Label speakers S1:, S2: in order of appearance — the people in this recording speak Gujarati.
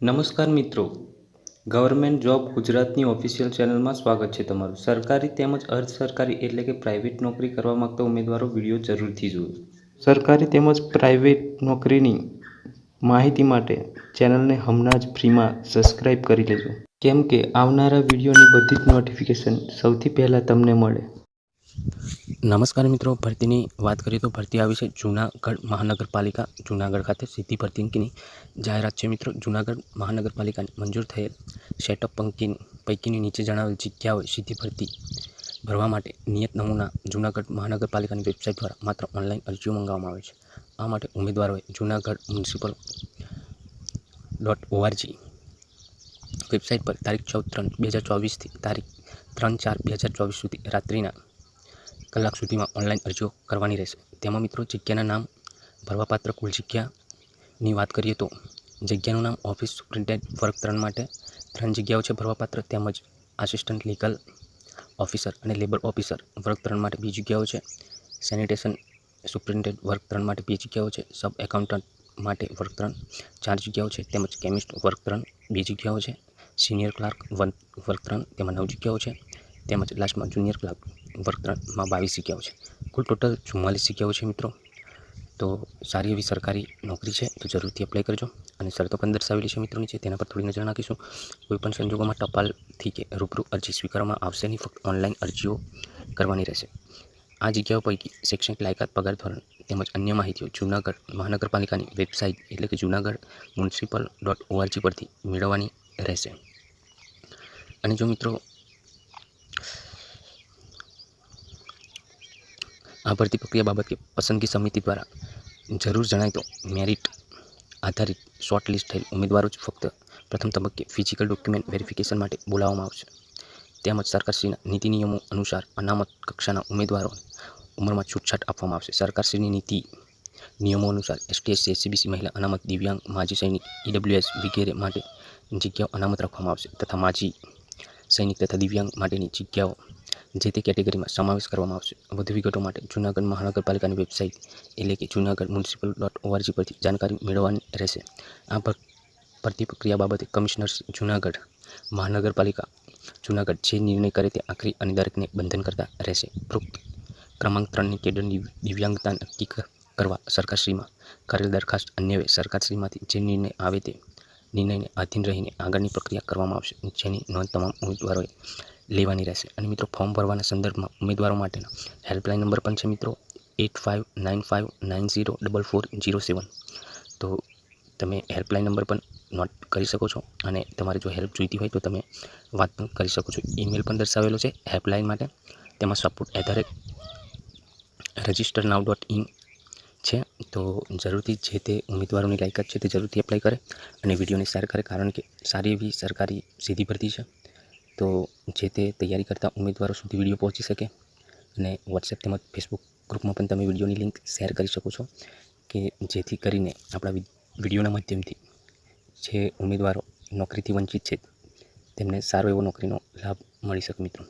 S1: નમસ્કાર મિત્રો. ગવર્મેન્ટ જોબ ગુજરાતની ઓફિશિયલ ચેનલમાં સ્વાગત છે તમારું. સરકારી તેમજ અર્ધ સરકારી એટલે કે પ્રાઇવેટ નોકરી કરવા માગતા ઉમેદવારો વીડિયો જરૂરથી જુઓ. સરકારી તેમજ પ્રાઇવેટ નોકરીની માહિતી માટે ચેનલને હમણાં જ ફ્રીમાં સબસ્ક્રાઇબ કરી લેજો. કેમ કે આવનારા વિડીયોની બધી જ નોટિફિકેશન સૌથી પહેલાં તમને મળે.
S2: નમસ્કાર મિત્રો, ભરતીની વાત કરીએ તો ભરતી આવી છે જૂનાગઢ મહાનગરપાલિકા, જૂનાગઢ ખાતે સીધી ભરતી અંકની જાહેરાત છે મિત્રો. જૂનાગઢ મહાનગરપાલિકાને મંજૂર થયેલ સેટઅપ પંકી પૈકીની નીચે જણાવેલ જગ્યાઓ સીધી ભરતી ભરવા માટે નિયત નમૂના જૂનાગઢ મહાનગરપાલિકાની વેબસાઇટ દ્વારા માત્ર ઓનલાઈન અરજીઓ મંગાવવામાં આવે છે. આ માટે ઉમેદવારોએ Junagadh municipal dot org website પર તારીખ ચૌદ ત્રણ બે હજાર ચોવીસથી તારીખ ત્રણ ચાર બે હજાર ચોવીસ સુધી રાત્રિના કલાક સુધીમાં ઓનલાઈન અરજીઓ કરવાની રહેશે. તેમાં મિત્રો જગ્યાના નામ, ભરવાપાત્ર કુલ જગ્યાની વાત કરીએ તો જગ્યાનું નામ ઓફિસ સુપ્રિન્ટેન્ડન્ટ વર્ગ ત્રણ માટે ત્રણ જગ્યાઓ છે ભરવાપાત્ર, તેમજ આસિસ્ટન્ટ લીગલ ઓફિસર અને લેબર ઓફિસર વર્ગ ત્રણ માટે બે જગ્યાઓ છે. સેનિટેશન સુપ્રિન્ટેન્ડન્ટ વર્ગ ત્રણ માટે બે જગ્યાઓ છે. સબ એકાઉન્ટન્ટ માટે વર્ગ ત્રણ, ચાર જગ્યાઓ છે. તેમજ કેમિસ્ટ વર્ગ ત્રણ, બે જગ્યાઓ છે. સિનિયર ક્લાર્ક વન, વર્ગ ત્રણ, તેમાં નવ જગ્યાઓ છે. તેમજ લાસ્ટમાં જુનિયર ક્લાર્ક વર્ગ ત્રણમાં બાવીસ જગ્યાઓ છે. કુલ ટોટલ ચુમ્માલીસ જગ્યાઓ છે મિત્રો. તો સારી એવી સરકારી નોકરી છે, તો જરૂરથી એપ્લાય કરજો. અને શરતો પણ દર્શાવેલી છે મિત્રોની છે, તેના પર થોડી નજર નાખીશું. કોઈપણ સંજોગોમાં ટપાલથી કે રૂબરૂ અરજી સ્વીકારવામાં આવશે નહીં, ફક્ત ઓનલાઈન અરજીઓ કરવાની રહેશે. આ જગ્યાઓ પૈકી શૈક્ષણિક લાયકાત, પગાર ધોરણ તેમજ અન્ય માહિતીઓ જૂનાગઢ મહાનગરપાલિકાની વેબસાઇટ એટલે કે જૂનાગઢ મ્યુનિસિપલ ડોટ ઓઆરજી પરથી મેળવવાની રહેશે. અને જો મિત્રો આ ભરતી પ્રક્રિયા બાબતે પસંદગી સમિતિ દ્વારા જરૂર જણાય તો મેરિટ આધારિત શોર્ટ લિસ્ટ થયેલ ઉમેદવારો જ ફક્ત પ્રથમ તબક્કે ફિઝિકલ ડોક્યુમેન્ટ વેરિફિકેશન માટે બોલાવવામાં આવશે. તેમજ સરકારશ્રીના નીતિ નિયમો અનુસાર અનામત કક્ષાના ઉમેદવારો ઉંમરમાં છૂટછાટ આપવામાં આવશે. સરકારશ્રીની નીતિ નિયમો અનુસાર એસટી, એસસી એસસીબીસી મહિલા અનામત દિવ્યાંગ માજી સૈનિક, ઈડબ્લ્યુએસ વગેરે માટે જગ્યાઓ અનામત રાખવામાં આવશે તથા માજી સૈનિક તથા દિવ્યાંગ માટેની જગ્યાઓ જે તે કેટેગરીમાં સમાવેશ કરવામાં આવશે. વધુ વિગતો માટે જૂનાગઢ મહાનગરપાલિકાની વેબસાઇટ એટલે કે જૂનાગઢ મ્યુનિસિપલ ડોટ ઓઆરજી પરથી જાણકારી મેળવવાની રહેશે. આ ભરતી પ્રક્રિયા બાબતે કમિશનર જૂનાગઢ મહાનગરપાલિકા જૂનાગઢ જે નિર્ણય કરે તે આખરી અને દરેકને બંધન કરતા રહેશે. ઉપરોક્ત ક્રમાંક ત્રણની કેડરની દિવ્યાંગતા નક્કી કરવા સરકારશ્રીમાં કરેલ દરખાસ્ત અન્યવે સરકારશ્રીમાંથી જે નિર્ણય આવે તે નિર્ણયને આધીન રહીને આગળની પ્રક્રિયા કરવામાં આવશે. જેની નોંધ તમામ ઉમેદવારોએ લેવાની રહેશે. અને મિત્રો, ફોર્મ ભરવાના સંદર્ભમાં ઉમેદવારો માટેના હેલ્પલાઇન નંબર પણ છે મિત્રો, eight five nine five nine zero double four zero seven. તો તમે હેલ્પલાઇન નંબર પણ નોટ કરી શકો છો અને તમારે જો હેલ્પ જોઈતી હોય તો તમે વાત પણ કરી શકો છો. ઈમેલ પણ દર્શાવેલો છે હેલ્પલાઇન માટે. તેમાં support at register now dot in છે. તો જરૂરથી જે તે ઉમેદવારોની લાયકાત છે તે જરૂરથી એપ્લાય કરે અને વિડીયોને શેર કરે, કારણ કે સારી એવી સરકારી સીધી ભરતી છે. તો જે તે તૈયારી કરતા ઉમેદવારો સુધી વીડિયો પહોંચી શકે અને વોટ્સએપ તેમજ ફેસબુક ગ્રુપમાં પણ તમે વિડીયોની લિંક શેર કરી શકો છો કે જેથી કરીને આપણા વિડીયોના માધ્યમથી જે ઉમેદવારો નોકરીથી વંચિત છે તેમને સારો એવો નોકરીનો લાભ મળી શકે મિત્રો.